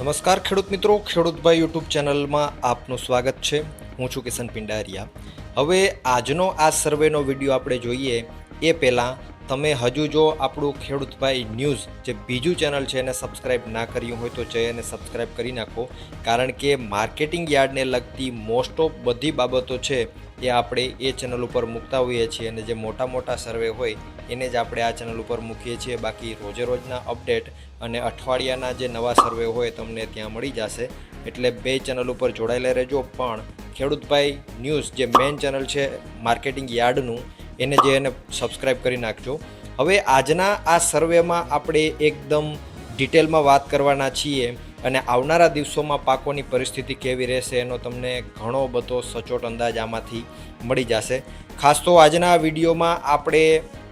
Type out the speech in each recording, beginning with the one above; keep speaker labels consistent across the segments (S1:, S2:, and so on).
S1: નમસ્કાર ખેડૂત મિત્રો ખેડૂતભાઈ યુટ્યુબ ચેનલમાં આપનું સ્વાગત છે. હું છું કિશન પિંડારિયા. હવે આજનો આ સર્વેનો વીડિયો આપણે જોઈએ એ પહેલાં તમે હજુ જો આપણું ખેડૂતભાઈ ન્યૂઝ જે બીજું ચેનલ છે એને સબસ્ક્રાઇબ ના કર્યું હોય તો જઈ અને સબસ્ક્રાઇબ કરી નાખો. કારણ કે માર્કેટિંગ યાર્ડને લગતી મોસ્ટ ઓફ બધી બાબતો છે એ આપણે એ ચેનલ ઉપર મૂકતા હોઈએ છીએ અને જે મોટા મોટા સર્વે હોય એને જ આપણે આ ચેનલ ઉપર મૂકીએ છીએ. બાકી રોજે રોજના અપડેટ અને અઠવાડિયાના જે નવા સર્વે હોય તમને ત્યાં મળી જશે. એટલે બે ચેનલ ઉપર જોડાયેલા રહેજો. પણ ખેડૂતભાઈ ન્યૂઝ જે મેઇન ચેનલ છે, માર્કેટિંગ યાર્ડનું, એને જે એને સબસ્ક્રાઈબ કરી નાખજો. હવે આજના આ સર્વેમાં આપણે એકદમ ડિટેલમાં વાત કરવાના છીએ અને આવનારા દિવસોમાં પાકોની પરિસ્થિતિ કેવી રહેશે એનો તમને ઘણો બધો સચોટ અંદાજ આમાંથી મળી જશે. ખાસ તો આજના વિડીયોમાં આપણે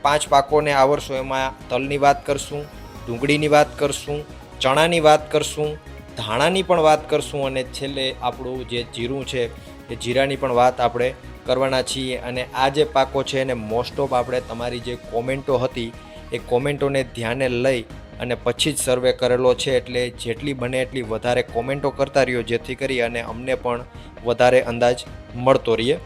S1: પાંચ પાકોને આવરશો એમાં તલની વાત કરશું, ડુંગળીની વાત કરશું, ચણાની વાત કરશું, ધાણાની પણ વાત કરશું અને છેલ્લે આપણું જે જીરું છે એ જીરાની પણ વાત આપણે કરવાના છીએ અને આ જે પાકો છે એને મોસ્ટ ઓફ આપણે તમારી જે કોમેન્ટો હતી એ કોમેન્ટોને ધ્યાને લઈ અને પછી જ સર્વે કરેલો છે એટલે જેટલી બને એટલી વધારે કોમેન્ટો કરતા રહ્યો જેથી કરી અને અમને પણ વધારે અંદાજ મળતો રહીએ.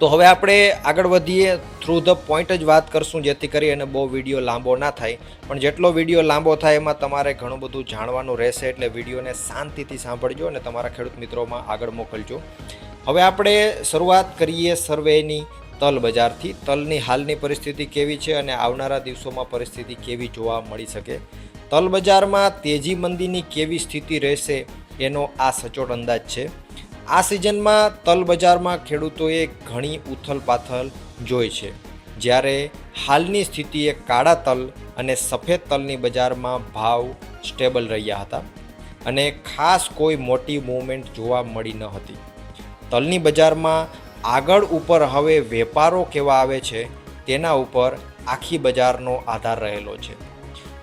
S1: તો હવે આપણે આગળ વધીએ. થ્રુ ધ પોઈન્ટ જ વાત કરશું, જેથી કરી અને બહુ વીડિયો લાંબો ના થાય. પણ જેટલો વીડિયો લાંબો થાય એમાં તમારે ઘણું બધું જાણવાનું રહેશે, એટલે વિડીયોને શાંતિથી સાંભળજો અને તમારા ખેડૂત મિત્રોમાં આગળ મોકલજો. હવે આપણે શરૂઆત કરીએ સર્વેની તલ બજારથી. તલની હાલની પરિસ્થિતિ કેવી છે અને આવનારા દિવસોમાં પરિસ્થિતિ કેવી જોવા મળી શકે? તલ બજારમાં તેજી મંદીની કેવી સ્થિતિ રહેશે એનો આ સચોટ અંદાજ છે. આ સિઝનમાં તલ બજારમાં ખેડૂતોએ ઘણી ઉથલ પાથલ જોઈ છે. જ્યારે હાલની સ્થિતિએ કાળા તલ અને સફેદ તલની બજારમાં ભાવ સ્ટેબલ રહ્યા હતા અને ખાસ કોઈ મોટી મૂવમેન્ટ જોવા મળી ન હતી. તલની બજારમાં આગળ ઉપર હવે વેપારો કેવા આવે છે તેના ઉપર આખી બજારનો આધાર રહેલો છે.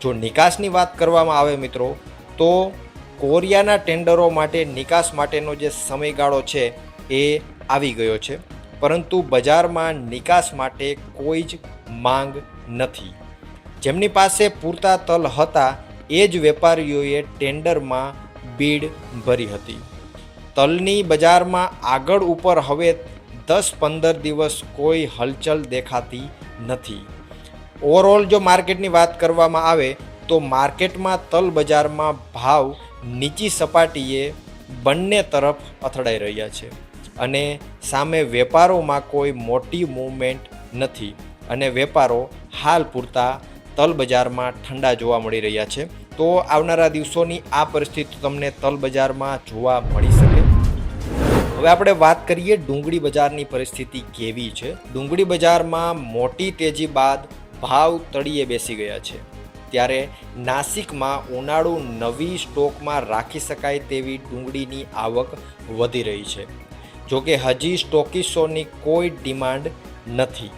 S1: જો નિકાસની વાત કરવામાં આવે મિત્રો, તો કોરિયાના ટેન્ડરો માટે નિકાસ માટેનો જે સમયગાળો છે એ આવી ગયો છે. પરંતુ બજારમાં નિકાસ માટે કોઈ જ માંગ નથી. જેમની પાસે પૂરતા તલ હતા, એ જ વેપારીઓએ ટેન્ડરમાં બીડ ભરી હતી. તલની બજારમાં આગળ ઉપર હવે દસ પંદર દિવસ કોઈ હલચલ દેખાતી નથી. ઓવરઓલ જો માર્કેટની વાત કરવામાં આવે, તો માર્કેટમાં તલ બજારમાં ભાવ નીચી સપાટીએ બંને તરફ અથડાઈ રહ્યા છે અને સામે વેપારોમાં કોઈ મોટી મૂવમેન્ટ નથી અને વેપારો હાલ પૂરતા તલ બજારમાં ઠંડા જોવા મળી રહ્યા છે. તો આવનારા દિવસોની આ પરિસ્થિતિ તમને તલ બજારમાં જોવા મળી શકે. હવે આપણે વાત કરીએ ડુંગળી બજારની પરિસ્થિતિ કેવી છે. ડુંગળી બજારમાં મોટી તેજી બાદ ભાવ તળિયે બેસી ગયા છે. ત્યારે નાસિકમાં ઉનાળુ નવી સ્ટોકમાં રાખી શકાય તેવી ડુંગળીની આવક વધી રહી છે. જોકે હજી સ્ટોકિસોની કોઈ ડિમાન્ડ નથી.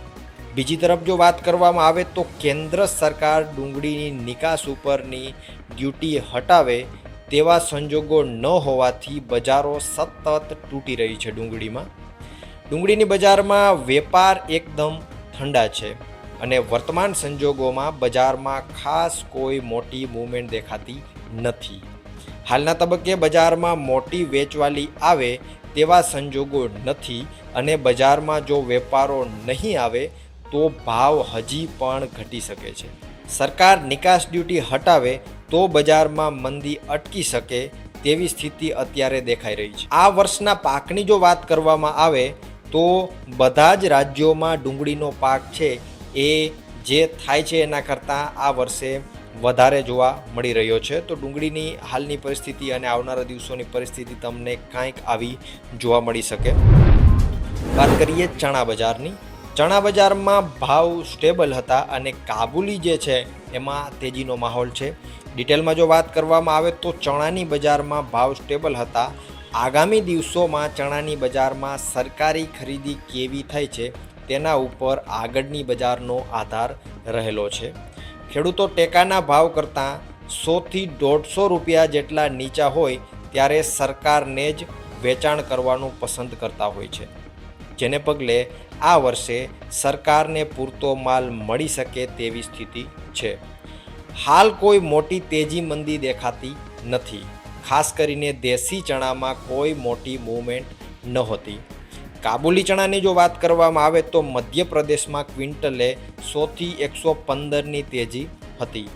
S1: બીજી તરફ જો વાત કરવામાં આવે તો કેન્દ્ર સરકાર ડુંગળીની નિકાસ ઉપરની ડ્યુટી હટાવે તેવા સંજોગો ન હોવાથી બજારો સતત તૂટી રહી છે ડુંગળીમાં. ડુંગળીની બજારમાં વેપાર એકદમ ઠંડા છે. અને વર્તમાન સંજોગોમાં બજારમાં ખાસ કોઈ મોટી મૂવમેન્ટ દેખાતી નથી. હાલના તબક્કે બજારમાં મોટી વેચવાલી આવે તેવા સંજોગો નથી અને બજારમાં જો વેપારો નહીં આવે તો ભાવ હજી પણ ઘટી શકે છે. સરકાર નિકાસ ડ્યુટી હટાવે તો બજારમાં મંદી અટકી શકે તેવી સ્થિતિ અત્યારે દેખાઈ રહી છે. આ વર્ષના પાકની જો વાત કરવામાં આવે તો બધા જ રાજ્યોમાં ડુંગળીનો પાક છે એ જે થાય છે એના કરતાં આ વર્ષે વધારે જોવા મળી રહ્યો છે. તો ડુંગળીની હાલની પરિસ્થિતિ અને આવનારા દિવસોની પરિસ્થિતિ તમને કાંઈક આવી જોવા મળી શકે. વાત કરીએ ચણા બજારની. ચણા બજારમાં ભાવ સ્ટેબલ હતા અને કાબુલી જે છે એમાં તેજીનો માહોલ છે. ડિટેલમાં જો વાત કરવામાં આવે તો ચણાની બજારમાં ભાવ સ્ટેબલ હતા. આગામી દિવસોમાં ચણાની બજારમાં સરકારી ખરીદી કેવી થઈ છે તેના ઉપર આગળની બજારનો આધાર રહેલો છે. ખેડૂતો ટેકાના ભાવ કરતાં સોથી દોઢસો રૂપિયા જેટલા નીચા હોય ત્યારે સરકારને જ વેચાણ કરવાનું પસંદ કરતા હોય છે. જેને પગલે આ વર્ષે સરકારને પૂરતો માલ મળી શકે તેવી સ્થિતિ છે. હાલ કોઈ મોટી તેજી મંદી દેખાતી નથી. ખાસ કરીને દેશી ચણામાં કોઈ મોટી મૂવમેન્ટ નહોતી કાબુલી ચણાની જો વાત કરવામાં આવે તો મધ્યપ્રદેશમાં ક્વિન્ટલે સોથી એકસો પંદરની તેજી હતી.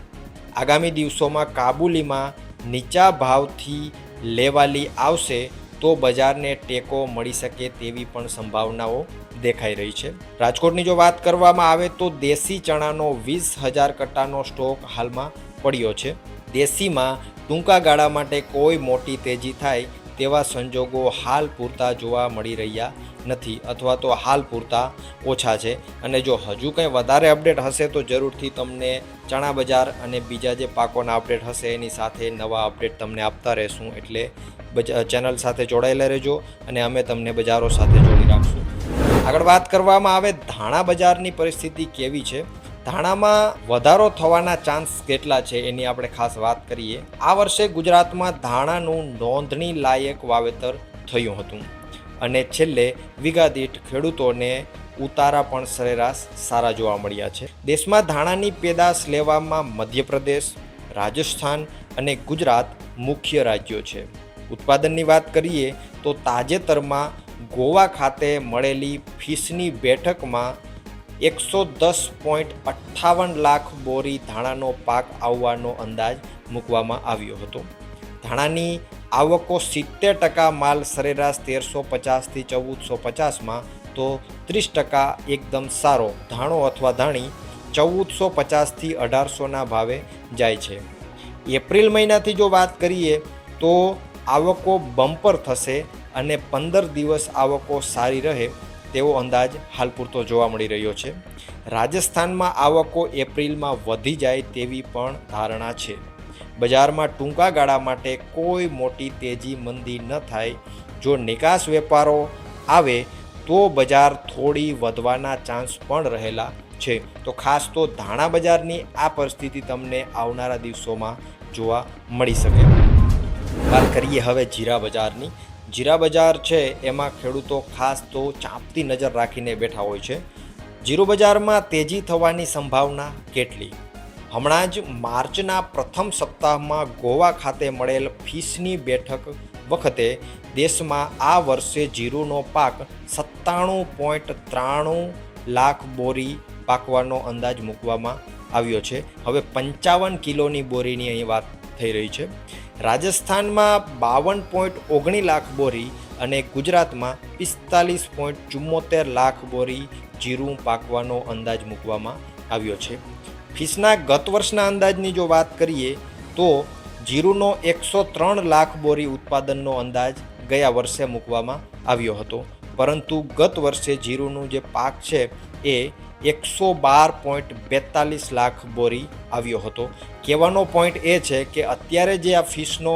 S1: આગામી દિવસોમાં કાબુલીમાં નીચા ભાવથી લેવાલી આવશે તો બજારને ટેકો મળી શકે તેવી પણ સંભાવનાઓ દેખાઈ રહી છે. રાજકોટની જો વાત કરવામાં આવે તો દેશી ચણાનો વીસ હજાર કટ્ટાનો સ્ટોક હાલમાં પડ્યો છે. દેશીમાં ટૂંકા ગાળા માટે કોઈ મોટી તેજી થાય તેવા સંજોગો હાલ પૂરતા જોવા મળી રહ્યા નથી અથવા તો હાલ પૂરતા ઓછા છે. અને જો હજુ કંઈ વધારે અપડેટ હશે તો જરૂરથી તમને ચણા બજાર અને બીજા જે પાકોના અપડેટ હશે એની સાથે નવા અપડેટ તમને આપતા રહેશું. એટલે ચેનલ સાથે જોડાયેલા રહેજો અને અમે તમને બજારો સાથે જોડી રાખશું. આગળ વાત કરવામાં આવે, ધાણા બજારની પરિસ્થિતિ કેવી છે? ધાણામાં વધારો થવાના ચાન્સ કેટલા છે એની આપણે ખાસ વાત કરીએ. આ વર્ષે ગુજરાતમાં ધાણાનું નોંધણી લાયક વાવેતર થયું હતું. અને છેલ્લે વિગાદીઠ ખેડૂતોને ઉતારા પણ સરેરાશ સારા જોવા મળ્યા છે. દેશમાં ધાણાની પેદાશ લેવામાં મધ્યપ્રદેશ, રાજસ્થાન અને ગુજરાત મુખ્ય રાજ્યો છે. ઉત્પાદનની વાત કરીએ તો તાજેતરમાં ગોવા ખાતે મળેલી ફીસની બેઠકમાં એકસો દસ પોઈન્ટ અઠ્ઠાવન લાખ બોરી ધાણાનો પાક આવવાનો અંદાજ મૂકવામાં આવ્યો હતો. ધાણાની આવકો સિત્તેર ટકા, માલ સરેરાશ તેરસો પચાસથી ચૌદસો પચાસમાં, તો ત્રીસ ટકા એકદમ સારો ધાણો અથવા ધાણી ચૌદસો પચાસથી અઢારસોના ભાવે જાય છે. એપ્રિલ મહિનાથી જો વાત કરીએ, તો આવકો બમ્પર થશે અને પંદર દિવસ આવકો સારી રહે તેવો અંદાજ હાલ પૂરતો જોવા મળી રહ્યો છે. રાજસ્થાનમાં આવકો એપ્રિલમાં વધી જાય તેવી પણ ધારણા છે. બજારમાં ટૂંકા ગાળા માટે કોઈ મોટી તેજી મંદી ન થાય. જો નિકાસ વેપારો આવે, તો બજાર થોડી વધવાના ચાન્સ પણ રહેલા છે. તો ખાસ તો ધાણા બજારની આ પરિસ્થિતિ તમને આવનારા દિવસોમાં જોવા મળી શકે. વાત કરીએ હવે જીરા બજારની. જીરા બજાર છે, એમાં ખેડૂતો ખાસ તો ચાંપતી નજર રાખીને બેઠા હોય છે. જીરું બજારમાં તેજી થવાની સંભાવના કેટલી? હમણાં જ માર્ચના પ્રથમ સપ્તાહમાં ગોવા ખાતે મળેલ ફીસની બેઠક વખતે દેશમાં આ વર્ષે જીરુનો પાક સત્તાણું પોઈન્ટ ત્રાણું લાખ બોરી પાકવાનો અંદાજ મૂકવામાં આવ્યો છે. હવે પંચાવન કિલોની બોરીની અહીં વાત થઈ રહી છે. રાજસ્થાનમાં બાવન પોઈન્ટ ઓગણી લાખ બોરી અને ગુજરાતમાં પિસ્તાલીસ પોઈન્ટ ચુમ્મોતેર લાખ બોરી જીરું પાકવાનો અંદાજ મૂકવામાં આવ્યો છે. ફીસના ગત વર્ષના અંદાજની જો વાત કરીએ, તો જીરુનો એકસો ત્રણ લાખ બોરી ઉત્પાદનનો અંદાજ ગયા વર્ષે મૂકવામાં આવ્યો હતો. પરંતુ ગત વર્ષે જીરુનું જે પાક છે, એ એકસો બાર પોઈન્ટ બેતાલીસ લાખ બોરી આવ્યો હતો. કહેવાનો પોઈન્ટ એ છે કે અત્યારે જે આ ફીસનો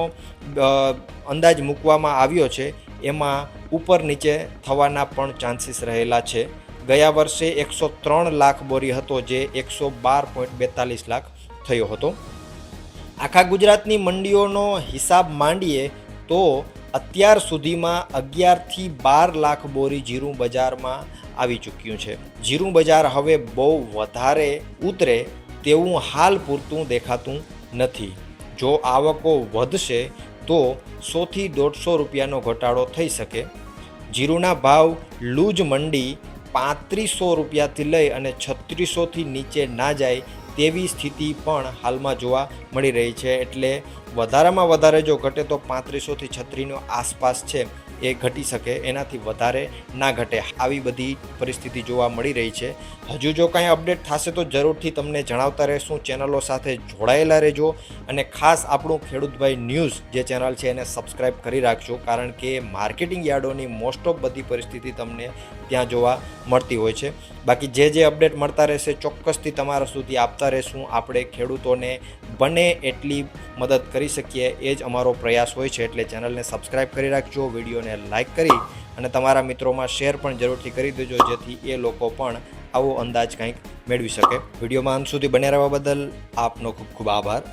S1: અંદાજ મૂકવામાં આવ્યો છે, એમાં ઉપર નીચે થવાના પણ ચાન્સીસ રહેલા છે. ગયા વર્ષે એકસો ત્રણ લાખ બોરી હતો જે એકસો બાર પોઈન્ટ બેતાલીસ લાખ થયો હતો. આખા ગુજરાતની મંડીઓનો હિસાબ માંડીએ તો અત્યાર સુધીમાં અગિયારથી બાર લાખ બોરી જીરું બજારમાં આવી ચૂક્યું છે. જીરું બજાર હવે બહુ વધારે ઉતરે તેવું હાલ પૂરતું દેખાતું નથી. જો આવકો વધશે તો સોથી દોઢસો રૂપિયાનો ઘટાડો થઈ શકે. જીરુંના ભાવ લૂજ મંડી પાંત્રીસો રૂપિયાથી લઈ અને છત્રીસોથી નીચે ના જાય તેવી સ્થિતિ પણ હાલમાં જોવા મળી રહી છે. એટલે વધારામાં વધારે જો ઘટે તો પાંત્રીસોથી છત્રીનો આસપાસ છે એ ઘટી શકે, એનાથી વધારે ના ઘટે. આવી બધી પરિસ્થિતિ જોવા મળી રહી છે. હજુ જો કાંઈ અપડેટ થશે તો જરૂરથી તમને જણાવતા રહેશું. ચેનલો સાથે જોડાયેલા રહેજો અને ખાસ આપણું ખેડૂતભાઈ ન્યૂઝ જે ચેનલ છે એને સબસ્ક્રાઈબ કરી રાખજો, કારણ કે માર્કેટિંગ યાર્ડોની મોસ્ટ ઓફ બધી પરિસ્થિતિ તમને ત્યાં જોવા મળતી હોય છે. બાકી જે જે અપડેટ મળતા રહેશે ચોક્કસથી તમારા સુધી આપતા રહેશું. આપણે ખેડૂતોને બને એટલી મદદ કરી શકીએ, એ જ અમારો પ્રયાસ હોય છે. એટલે ચેનલને સબસ્ક્રાઈબ કરી રાખજો, વિડીયોને લાઇક કરી અને તમારા મિત્રોમાં શેર પણ જરૂરથી કરી દેજો, જેથી એ લોકો પણ આવો અંદાજ કંઈક મેળવી શકે. વિડીયોમાં અંત સુધી બન્યા રહેવા બદલ આપનો ખૂબ ખૂબ આભાર.